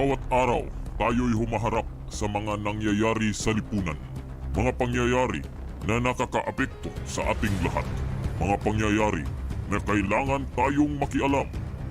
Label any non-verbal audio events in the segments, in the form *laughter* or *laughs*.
Bawat araw, tayo'y humaharap sa mga nangyayari sa lipunan. Mga pangyayari na nakakaapekto sa ating lahat. Mga pangyayari na kailangan tayong makialam.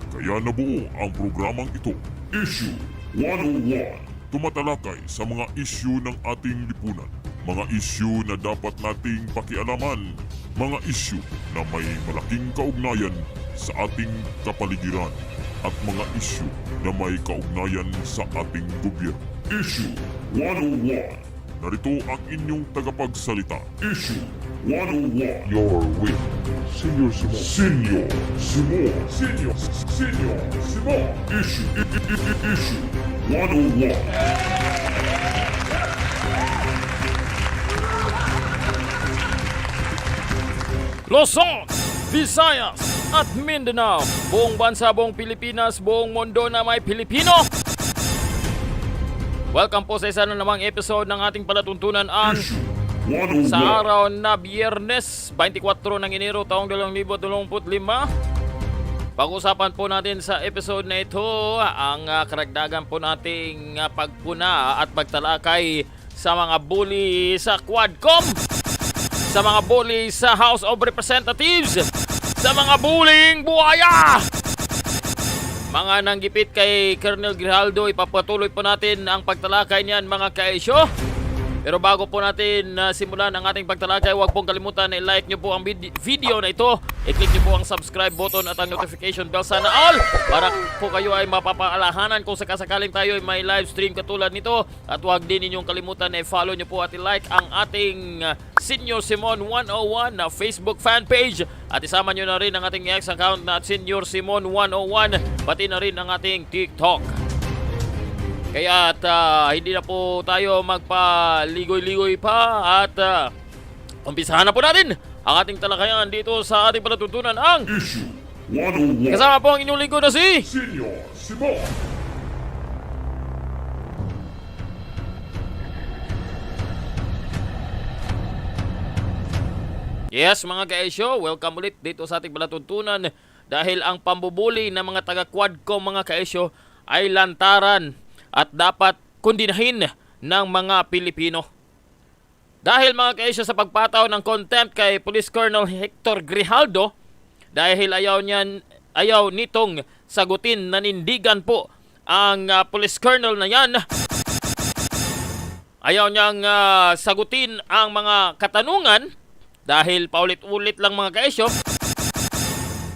Kaya nabuo ang programang ito. Issue 101. Tumatalakay sa mga issue ng ating lipunan. Mga issue na dapat nating pakialaman. Mga issue na may malaking kaugnayan sa ating kapaligiran at mga issue na may kaugnayan sa ating gobyerno. Issue 101. Narito ang inyong tagapagsalita. Issue 101. Your with Senior Simon. Senior Simon. Senior Senior Simon. Issue i- i- i- Issue 101. Luzon, Visayas at Mindanao. Buong bansa, buong Pilipinas, buong mundo na may Pilipino. Welcome po sa isa na namang episode ng ating palatuntunan ang Issue 101. sa araw na Biyernes 24 ng Enero taong 2025. Pag-usapan po natin sa episode na ito ang ah, karagdagan po nating ah, pagpuna at pagtalakay sa mga bully sa Quadcom, sa mga bully sa House of Representatives, sa mga bullying buhaya! Mga nanggipit kay Colonel Grijaldo, ipapatuloy po natin ang pagtalakay niyan mga kaisyo. Pero bago po natin uh, simulan ang ating pagtalakay, huwag pong kalimutan na i-like nyo po ang vid- video na ito. I-click nyo po ang subscribe button at ang notification bell sana all para po kayo ay mapapaalahanan kung sakasakaling tayo ay may live stream katulad nito. At huwag din ninyong kalimutan na i-follow nyo po at i-like ang ating uh, Senior Simon 101 na Facebook fan page. At isama nyo na rin ang ating X account na Senior Simon 101 pati na rin ang ating TikTok. Kaya at ah, hindi na po tayo magpaligoy-ligoy pa at ah, umpisahan na po natin ang ating talakayan dito sa ating palatuntunan ang Issue 101. kasama po ang inyong lingkod na si Senior Simon. Yes mga kaesyo, welcome ulit dito sa ating palatuntunan dahil ang pambubuli ng mga taga-Quadcom mga kaesyo ay lantaran at dapat kundinahin ng mga Pilipino. Dahil mga kaesyo sa pagpataw ng contempt kay Police Colonel Hector Grijaldo dahil ayaw niyan ayaw nitong sagutin nanindigan po ang ah, Police Colonel na yan Ayaw niyang ah, sagutin ang mga katanungan dahil paulit-ulit lang mga kaesyo.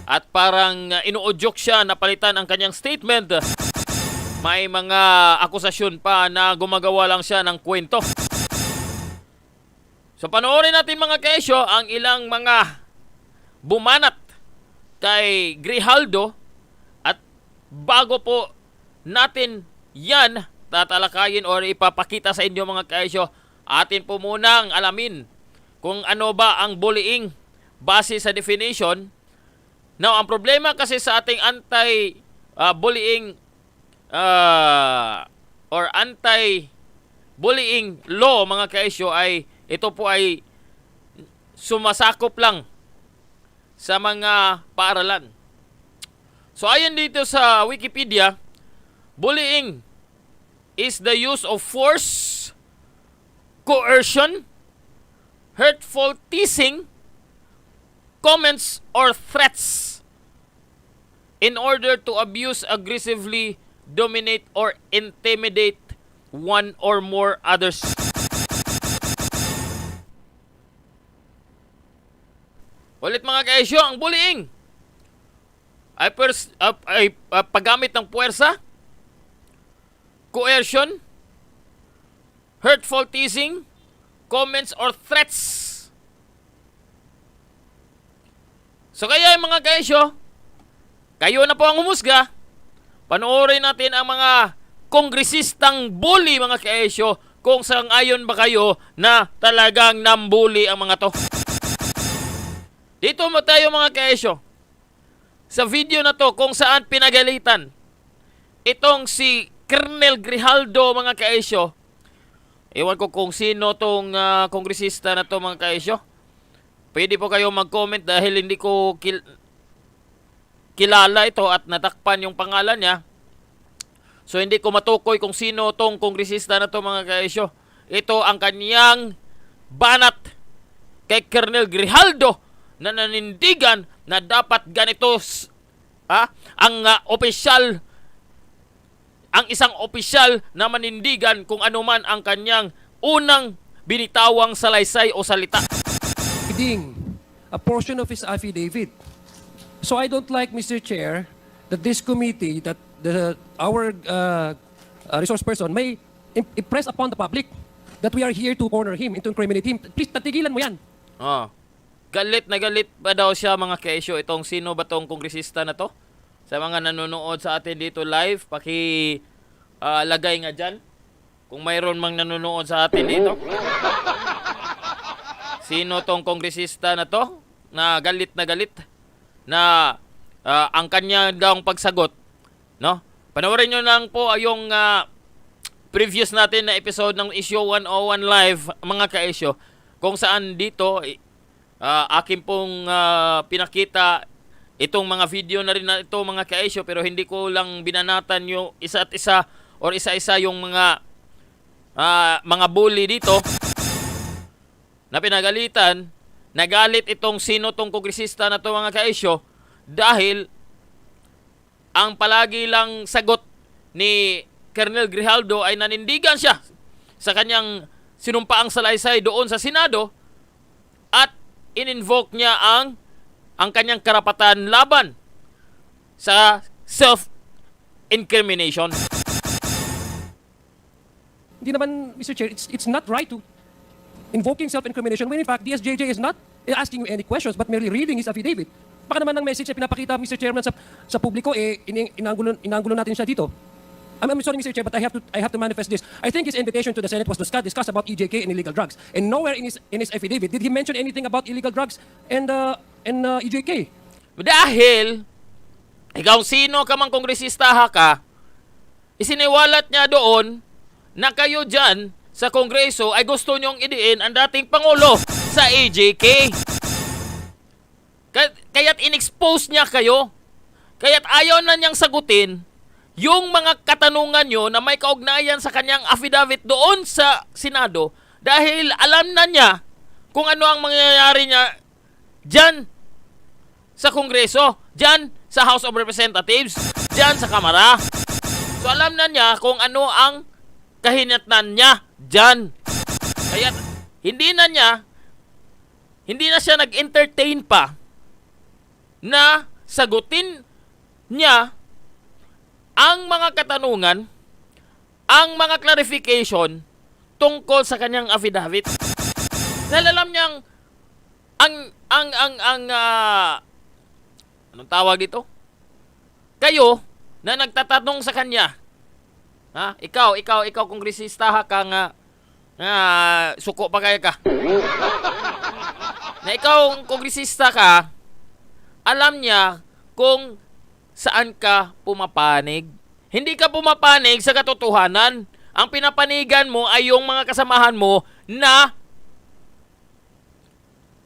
At parang uh, inuudyok siya na palitan ang kanyang statement. May mga akusasyon pa na gumagawa lang siya ng kwento. So panoorin natin mga kaesyo ang ilang mga bumanat kay Grijaldo at bago po natin yan tatalakayin or ipapakita sa inyo mga kaesyo, atin po munang alamin kung ano ba ang bullying base sa definition. Now, ang problema kasi sa ating anti-bullying uh, or anti-bullying law mga kaesyo ay ito po ay sumasakop lang sa mga paaralan. So ayon dito sa Wikipedia, bullying is the use of force, coercion, hurtful teasing, comments, or threats in order to abuse, aggressively dominate, or intimidate one or more others. Ulit mga kaisyo, ang bullying ay, pers- uh, ay uh, paggamit ng puwersa, coercion, hurtful teasing, comments, or threats. So kaya mga kaisyo, kayo na po ang humusga. Panoorin natin ang mga kongresistang bully mga kaisyo kung sang ayon ba kayo na talagang nambuli ang mga to. Dito mo tayo mga kaisyo. Sa video na to kung saan pinagalitan itong si Colonel Grijaldo mga kaisyo. Ewan ko kung sino tong ah, kongresista na to mga kaisyo. Pwede po kayo mag-comment dahil hindi ko kil- kilala ito at natakpan yung pangalan niya. So hindi ko matukoy kung sino tong kongresista na to mga kaisyo. Ito ang kanyang banat kay Colonel Grijaldo na nanindigan na dapat ganito ha, ang ah, opisyal ang isang opisyal na manindigan kung ano man ang kanyang unang binitawang salaysay o salita. a portion of his affidavit. So I don't like, Mr. Chair, that this committee, that the, our uh, uh, resource person may im- impress upon the public that we are here to corner him and to incriminate him. Please, tatigilan mo yan. Oh. Galit na galit pa daw siya mga kesyo. Itong sino ba tong kongresista na to? Sa mga nanonood sa atin dito live, paki ah, lagay nga dyan. Kung mayroon mang nanonood sa atin dito. Sino tong kongresista na to? Na galit na galit. Na ah, ang kanya daw pagsagot. No? Panoorin nyo lang po ah, yung ah, previous natin na episode ng Issue 101 Live, mga ka-issue, kung saan dito, ah, akin pong ah, pinakita itong mga video na rin na ito, mga ka-issue, pero hindi ko lang binanatan yung isa't isa or isa-isa yung mga ah, mga bully dito na pinagalitan, nagalit itong sino tong kongresista na to mga ka-issue dahil ang palagi lang sagot ni Colonel Grijaldo ay nanindigan siya sa kanyang sinumpaang salaysay doon sa Senado at in-invoke niya ang ang kanyang karapatan laban sa self-incrimination. Hindi naman, Mr. Chair, it's, it's not right to invoking self-incrimination when in fact DSJJ is not asking you any questions but merely reading his affidavit. Baka naman ang message na pinapakita, Mr. Chairman, sa, sa publiko, eh, in, inangulo, inangulo natin siya dito. I'm, I'm sorry, Mr. Chair, but I have to I have to manifest this. I think his invitation to the Senate was to discuss about EJK and illegal drugs, and nowhere in his in his affidavit did he mention anything about illegal drugs and uh, and uh, EJK. Dahil ikaw sino ka mang kongresista ha ka, isiniwalat niya doon na kayo dyan sa kongreso ay gusto niyong idiin ang dating Pangulo sa AJK. Kaya- Kaya't in-expose niya kayo. Kaya't ayaw na niyang sagutin yung mga katanungan niyo na may kaugnayan sa kanyang affidavit doon sa Senado dahil alam na niya kung ano ang mangyayari niya dyan sa Kongreso, dyan sa House of Representatives, dyan sa Kamara. So alam na niya kung ano ang kahinatnan niya dyan. Kaya hindi na niya, hindi na siya nag-entertain pa na sagutin niya ang mga katanungan, ang mga clarification tungkol sa kanyang affidavit. Dahil alam niyang ang ang ang ang ah, anong tawag dito? Kayo na nagtatanong sa kanya. Ha? Ikaw, ikaw, ikaw kongresista ha ka nga nga suko pa kaya ka. na ikaw kongresista ka, alam niya kung saan ka pumapanig. Hindi ka pumapanig sa katotohanan. Ang pinapanigan mo ay yung mga kasamahan mo na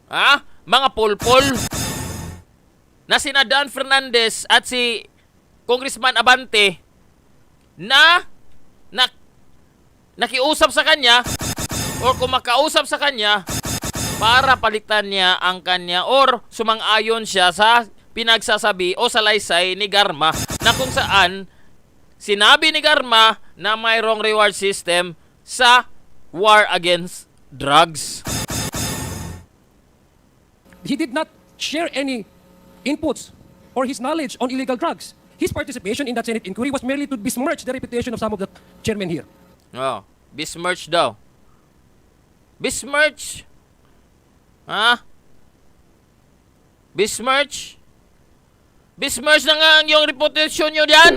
ha? Mga pulpol na sina Dan Fernandez at si Congressman Abante na, na nakiusap sa kanya or kumakausap sa kanya para palitan niya ang kanya or sumang-ayon siya sa pinagsasabi o salaysay ni Garma na kung saan sinabi ni Garma na mayroong reward system sa war against drugs. He did not share any inputs or his knowledge on illegal drugs. His participation in that Senate inquiry was merely to besmirch the reputation of some of the chairmen here. Oh, besmirch daw. Besmirch? Ha? Besmirch? Besmirch na nga ang iyong reputasyon nyo dyan?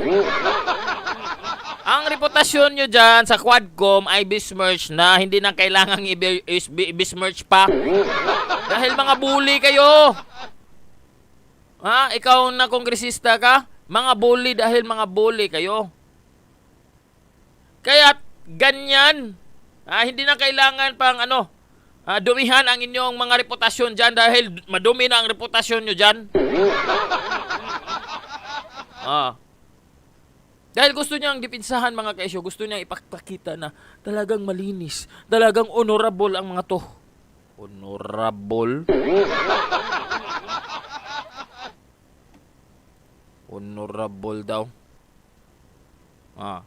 ang reputasyon nyo dyan sa Quadcom ay besmirch na hindi na kailangang i- is- i- besmirch pa. Dahil mga bully kayo. Ha? Ikaw na kongresista ka? Mga bully dahil mga bully kayo. Kaya ganyan. Ah, hindi na kailangan pang ano, ah, dumihan ang inyong mga reputasyon dyan dahil madumi na ang reputasyon nyo dyan. *laughs* Ah. Dahil gusto niyang dipinsahan mga kaisyo, gusto niyang ipakita na talagang malinis, talagang honorable ang mga to. Honorable? *laughs* Honorable daw. Ah.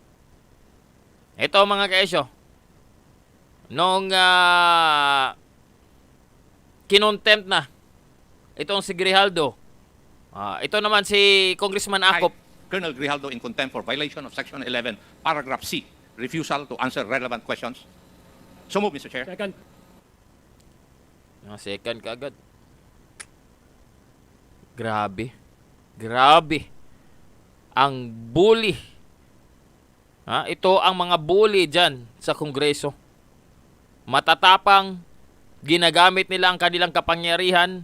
Ito mga kaisyo. Nung ah, kinontempt na itong si Grijaldo. Ah, ito naman si Congressman I, Acop. Colonel Grijaldo in contempt for violation of Section 11, Paragraph C, refusal to answer relevant questions. So move, Mr. Chair. Second. Ah, second ka agad. Grabe. Grabe. Ang bully. Ha? Ito ang mga bully dyan sa Kongreso. Matatapang, ginagamit nila ang kanilang kapangyarihan,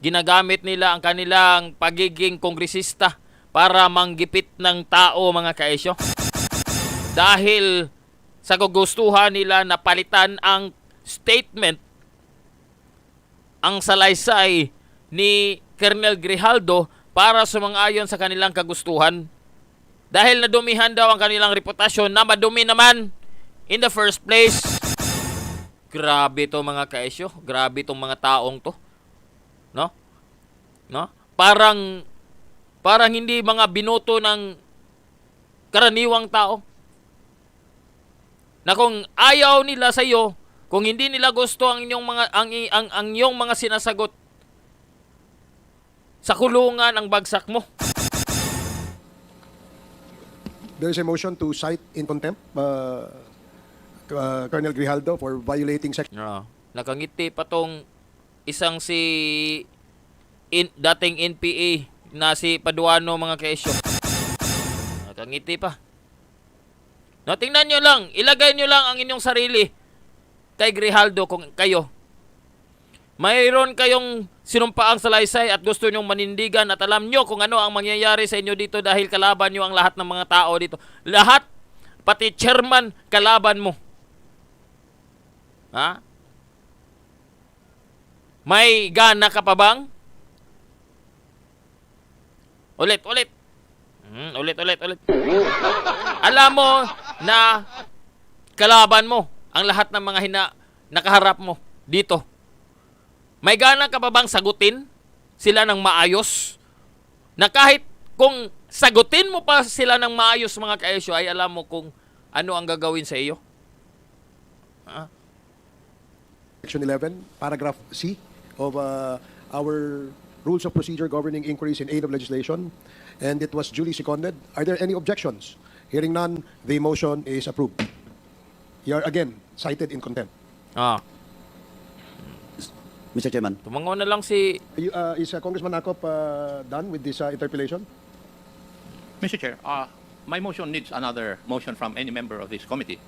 ginagamit nila ang kanilang pagiging kongresista para manggipit ng tao mga kaesyo. Dahil sa gugustuhan nila na palitan ang statement ang salaysay ni Colonel Grijaldo para sumang-ayon sa kanilang kagustuhan. Dahil nadumihan daw ang kanilang reputasyon na madumi naman in the first place. Grabe to mga kaesyo. Grabe tong mga taong to. No? No? Parang parang hindi mga binoto ng karaniwang tao. Na kung ayaw nila sa iyo, kung hindi nila gusto ang inyong mga ang, i- ang, ang iyong mga sinasagot sa kulungan ang bagsak mo. There is a motion to cite in contempt uh, uh, Colonel Grijaldo for violating section No. Nakangiti pa tong isang si in, dating NPA na si Paduano mga kaesyo. Nakangiti pa. No, tingnan nyo lang. Ilagay nyo lang ang inyong sarili kay Grijaldo kung kayo. Mayroon kayong sinumpaang salaysay at gusto nyong manindigan at alam nyo kung ano ang mangyayari sa inyo dito dahil kalaban nyo ang lahat ng mga tao dito. Lahat, pati chairman, kalaban mo. Ha? May gana ka pa bang? Ulit, ulit. Hmm, ulit, ulit, ulit. Alam mo na kalaban mo ang lahat ng mga hina nakaharap mo dito. May gana ka pa bang sagutin sila ng maayos? Na kahit kung sagutin mo pa sila ng maayos mga kaesyo ay alam mo kung ano ang gagawin sa iyo. Ha? 11, paragraph C of uh, our rules of procedure governing inquiries in aid of legislation, and it was duly seconded. Are there any objections? Hearing none, the motion is approved. You are again cited in contempt. Ah, Mr. Chairman, tumango na lang si You, uh, is uh, Congressman Akop uh, done with this uh, interpellation? Mr. Chair, uh, my motion needs another motion from any member of this committee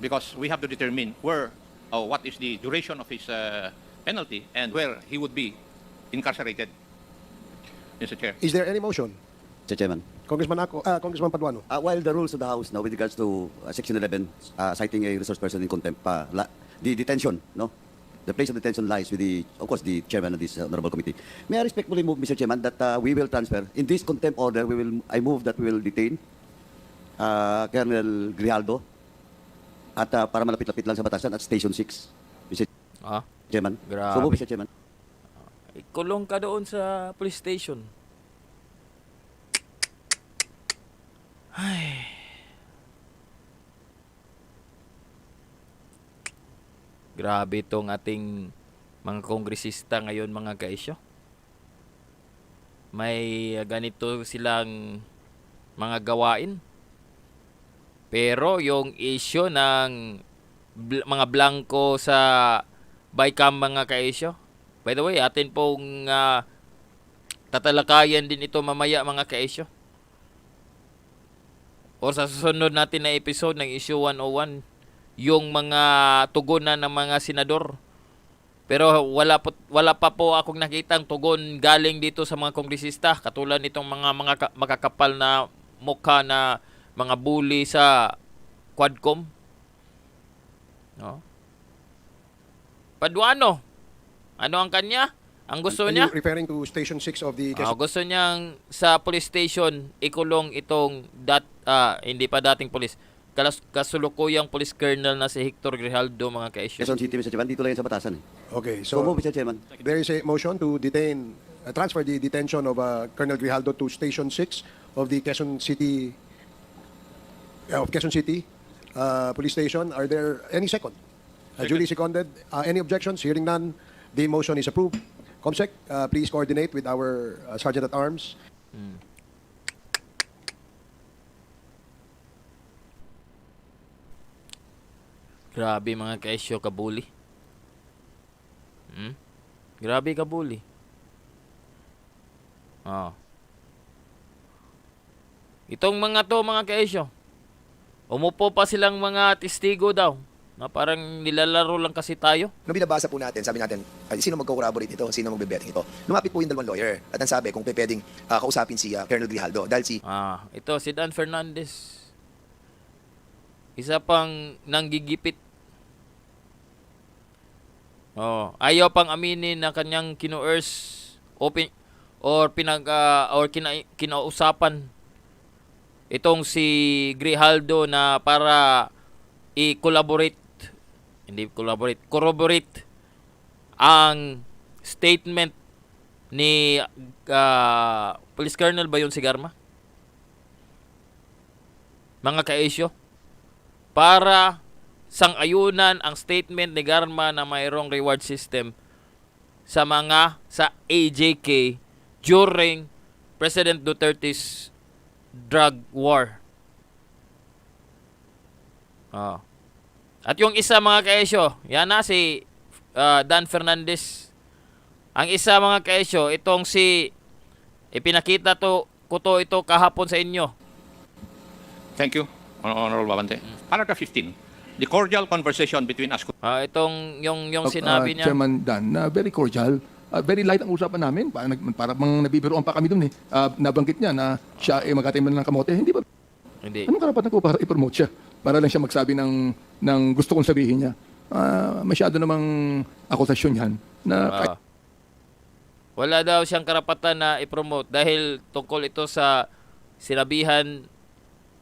because we have to determine where or what is the duration of his uh, penalty and where he would be incarcerated. Mr. Chair. Is there any motion? Mr. Chairman. Congressman Ako, uh, Congressman Paduano. Uh, while the rules of the House now with regards to uh, Section 11, uh, citing a resource person in contempt, uh, la- the detention, no? The place of detention lies with the, of course, the chairman of this honorable committee. May I respectfully move, Mr. Chairman, that uh, we will transfer, in this contempt order, we will, I move that we will detain uh, Colonel Grijaldo at uh, para malapit-lapit lang sa batasan at Station 6, Mr. ah, Chairman. Grabe. So move, Mr. Chairman. kulong ka doon sa police station. Ay. Grabe itong ating mga kongresista ngayon mga kaisyo. May uh, ganito silang mga gawain. Pero yung issue ng bl- mga blanco sa bycam mga kaisyo. By the way, atin pong ah, tatalakayan din ito mamaya mga kaisyo. O sa susunod natin na episode ng issue 101, yung mga tugunan ng mga senador. Pero wala po, wala pa po akong nakitang tugon galing dito sa mga kongresista katulad nitong mga mga ka- makakapal na mukha na mga bully sa Quadcom. No? Paduano. Ano ang kanya? Ang gusto Are niya? referring to Station 6 of the Ah, gusto niyang sa police station ikulong itong dat ah, hindi pa dating pulis. Kalas, kasulukuyang police colonel na si Hector Grijaldo mga ka-issue. Quezon City, Mr. Chairman, dito lang yan sa batasan eh. Okay, So, so move, Mr. Chairman. there is a motion to detain, uh, transfer the detention of uh, Colonel Grijaldo to Station 6 of the Quezon City, uh, of Quezon City uh, Police Station. Are there any second? Uh, Duly seconded. Uh, any objections? Hearing none, the motion is approved. Comsec, uh, please coordinate with our uh, Sergeant at Arms. Grabe mga ka-issue, kabuli. Hmm? Grabe kabuli. Oh. Itong mga to mga ka-issue, umupo pa silang mga testigo daw na parang nilalaro lang kasi tayo. Nung binabasa po natin, sabi natin, ay, sino magko-corroborate ito? Sino magbe-betting ito? Lumapit po yung dalawang lawyer. At ang sabi, kung pe- pwedeng ah, kausapin si ah, Colonel Grijaldo. Dahil si Ah, ito si Dan Fernandez. Isa pang nanggigipit. Oh, ayaw pang aminin na kanyang kinuers open or pinag ah, or kina, kinausapan itong si Grijaldo na para i-collaborate hindi collaborate corroborate ang statement ni ah, Police Colonel ba yun si Garma? Mga ka-issue para sang-ayunan ang statement ni Garma na mayroong reward system sa mga sa AJK during President Duterte's drug war. Oh. At yung isa mga kaesyo, yan na si ah, Dan Fernandez. Ang isa mga kaesyo, itong si ipinakita to ko to ito kahapon sa inyo. Thank you, Honorable Babante. Paragraph 15. The cordial conversation between us Ah, itong yung yung Uh, sinabi uh, niya. Chairman Dan, na very cordial. Uh, very light ang usapan namin. Para, nag- para mang nabibiroan pa kami dun eh. Uh, nabanggit niya na siya ay magkatiman ng kamote. Hindi ba? Hindi. Anong karapatan ko para i-promote siya? Para lang siya magsabi ng, ng gusto kong sabihin niya. Ah, masyado namang akusasyon yan. Na Ah. wala daw siyang karapatan na i-promote dahil tungkol ito sa sinabihan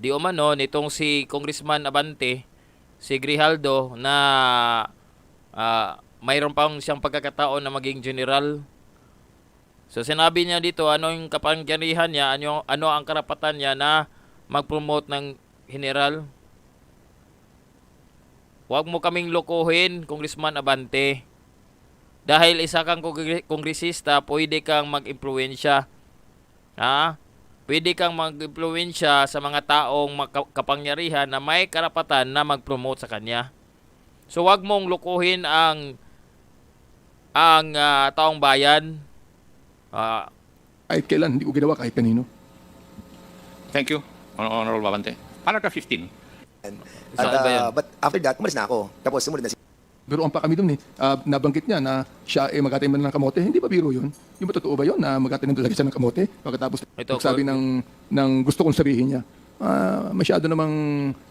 di umano nitong si Congressman Abante, si Grijaldo na ah, mayroon pang siyang pagkakataon na maging general. So sinabi niya dito ano yung kapangyarihan niya, ano, ano ang karapatan niya na mag-promote ng general. Huwag mo kaming lokohin, Congressman Abante. Dahil isa kang kongre- kongresista, pwede kang mag-impluensya. Ha? Pwede kang mag-impluensya sa mga taong kapangyarihan na may karapatan na mag-promote sa kanya. So wag mong lukuhin ang ang ah, taong bayan. Ah, kahit kailan, hindi ko ginawa kahit kanino. Thank you, Hon- Honorable Babante. Paragraph 15. At, Saan ba yun? ah, but after that, umalis na ako. Tapos sumunod na si Biroan pa kami dun eh. Ah, nabanggit niya na siya ay magkatiman ng kamote. Hindi ba biro yun? Yung ba totoo ba yun na magkatiman talaga siya ng kamote? Pagkatapos Ito, magsabi ng, ng gusto kong sabihin niya. Ah, masyado namang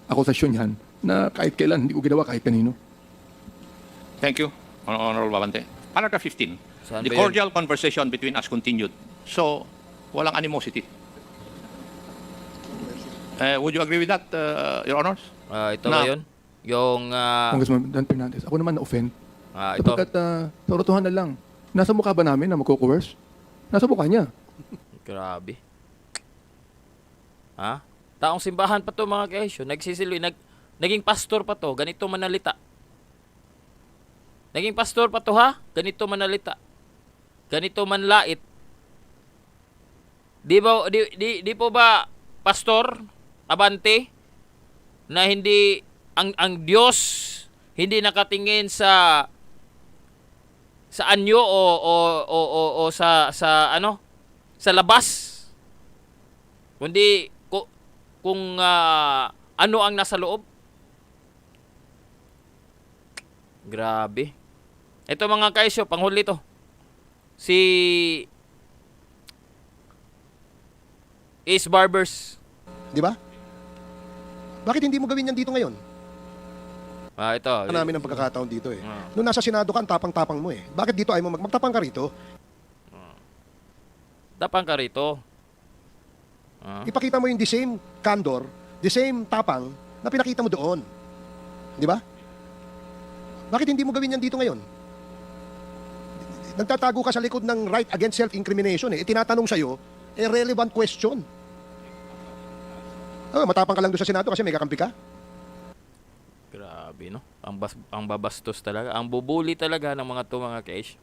akusasyon yan na kahit kailan, hindi ko ginawa kahit kanino. Thank you, Hon- Honorable Babante. Paragraph 15. Saan the cordial conversation between us continued. So, walang animosity. Eh, would you agree with that, uh, Your Honors? ah, ito Na- ba yun? Yung ah, Congressman Dan Fernandez, ako naman na-offend. ah, ito. Sapagkat uh, tototohan na lang. Nasa mukha ba namin na magko-coerce? Nasa mukha niya. *laughs* Grabe. Ha? Taong simbahan pa to mga kaisyo. Nagsisili, nag, naging pastor pa to. Ganito manalita. Naging pastor pa to ha? Ganito manalita. Ganito manlait. Di ba di, di, di po ba pastor abante na hindi ang ang Diyos hindi nakatingin sa sa anyo o o o, o, o sa sa ano sa labas. Kundi ku, kung ah, ano ang nasa loob. Grabe. Ito mga kaisyo panghuli to. Si Ace Barbers. Di ba? Bakit hindi mo gawin yan dito ngayon? Ah ito Ano namin ang pagkakataon dito eh. Ah. Nung nasa Senado ka, ang tapang-tapang mo eh. Bakit dito ay mo mag magtapang ka rito? tapang ka rito ah. Ipakita mo yung the same candor the same tapang na pinakita mo doon. Di ba? Bakit hindi mo gawin yan dito ngayon? Nagtatago ka sa likod ng right against self-incrimination eh. Tinatanong sa'yo, a relevant question. Oh, matapang ka lang doon sa Senado kasi may kakampi ka. Grabe, no? Ang, bas ang babastos talaga. Ang bubuli talaga ng mga to mga kaish.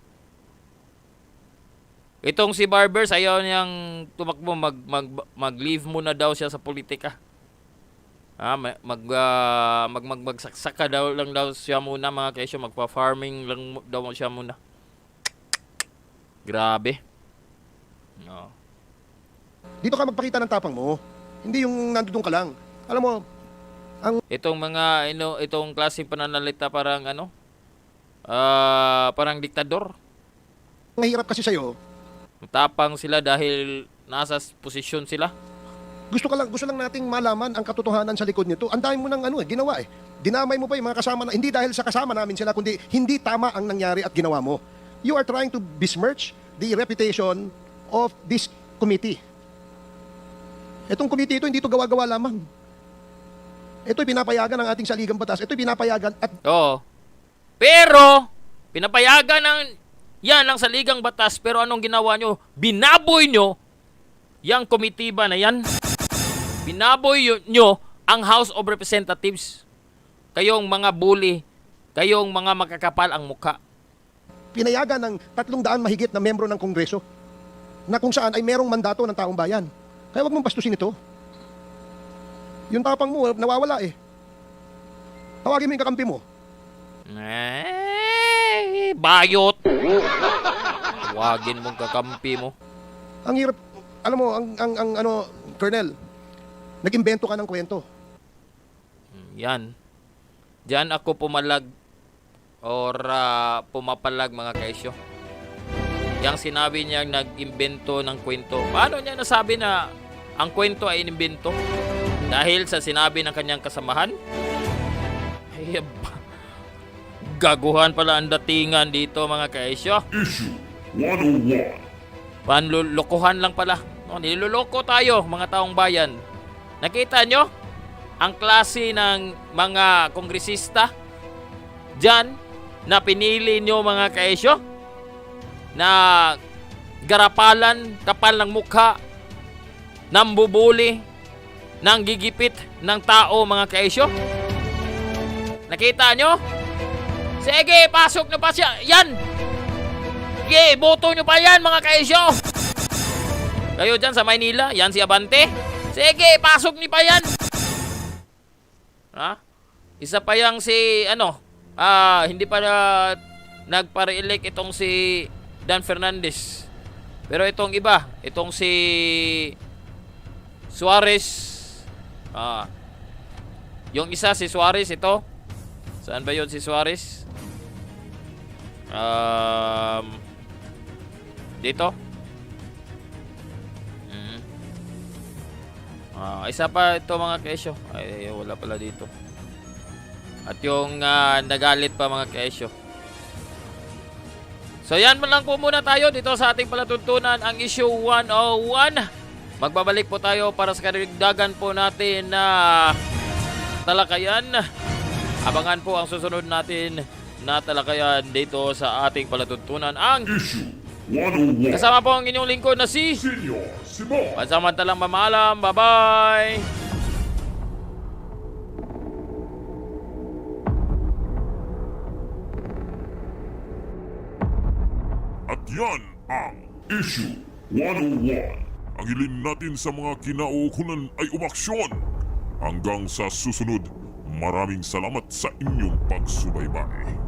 Itong si Barbers, ayaw niyang tumakbo. Mag, mag, mag-leave muna daw siya sa politika. Ah, ma- mag, ah, mag, mag, magsaksaka daw lang daw siya muna mga kaish. Magpa-farming lang daw siya muna. Grabe. No. Dito ka magpakita ng tapang mo. Hindi yung nandoon ka lang. Alam mo, Itong mga ino itong klaseng pananalita parang ano? Ah, parang diktador. ang hirap kasi sa'yo, Tapang sila dahil nasa posisyon sila. gusto ka lang gusto lang nating malaman ang katotohanan sa likod nito. Ang dami mo ng ano eh, ginawa eh. Dinamay mo pa yung mga kasama na hindi dahil sa kasama namin sila kundi hindi tama ang nangyari at ginawa mo. You are trying to besmirch the reputation of this committee. Itong committee ito hindi ito gawa-gawa lamang. Ito'y pinapayagan ng ating saligang batas. Ito'y pinapayagan at Oo. Pero pinapayagan ng yan ang saligang batas pero anong ginawa nyo? Binaboy nyo yang komitiba na yan. Binaboy y- nyo ang House of Representatives. Kayong mga bully, kayong mga makakapal ang mukha. pinayagan ng tatlong daan mahigit na membro ng Kongreso na kung saan ay merong mandato ng taong bayan. Kaya wag mong bastusin ito. Yung tapang mo, nawawala eh. Tawagin mo yung kakampi mo. Eh, bayot. Tawagin mong kakampi mo. Ang hirap, alam mo, ang, ang, ang ano, Colonel, nag-imbento ka ng kwento. Yan. Diyan ako pumalag or ah, pumapalag mga kaisyo. Yang sinabi niya nag-imbento ng kwento. Paano niya nasabi na ang kwento ay inimbento? Dahil sa sinabi ng kanyang kasamahan? Ay, gaguhan pala ang datingan dito mga kaisyo. Issue 101. Panlulukuhan lang pala. No, niloloko tayo, mga taong bayan. Nakita nyo? Ang klase ng mga kongresista dyan na pinili nyo mga kaesyo na garapalan, kapal ng mukha, nambubuli, nang gigipit ng tao mga kaesyo. Nakita nyo? Sige, pasok nyo pa siya. Yan! Sige, boto nyo pa yan mga kaesyo! Kayo dyan sa Maynila, yan si Abante. Sige, pasok ni pa yan. Ha? Isa pa yang si, ano, ah, hindi pa na nagpa-re-elect itong si Dan Fernandez. Pero itong iba, itong si Suarez. Ah, yung isa si Suarez ito. Saan ba yun si Suarez? Um, dito. Mm. Ah, isa pa ito mga kesyo. Ay, wala pala dito. At yung ah, nagalit pa mga kesyo. So yan man lang po muna tayo dito sa ating palatuntunan ang issue 101. Magbabalik po tayo para sa karigdagan po natin na talakayan. Abangan po ang susunod natin na talakayan dito sa ating palatuntunan ang Issue 101. kasama po ang inyong lingkod na si Senior Simon. Pansamantalang mamaalam. Bye-bye! At yan ang Issue 101. Ang hilin natin sa mga kinaukunan ay umaksyon. Hanggang sa susunod, maraming salamat sa inyong pagsubaybay.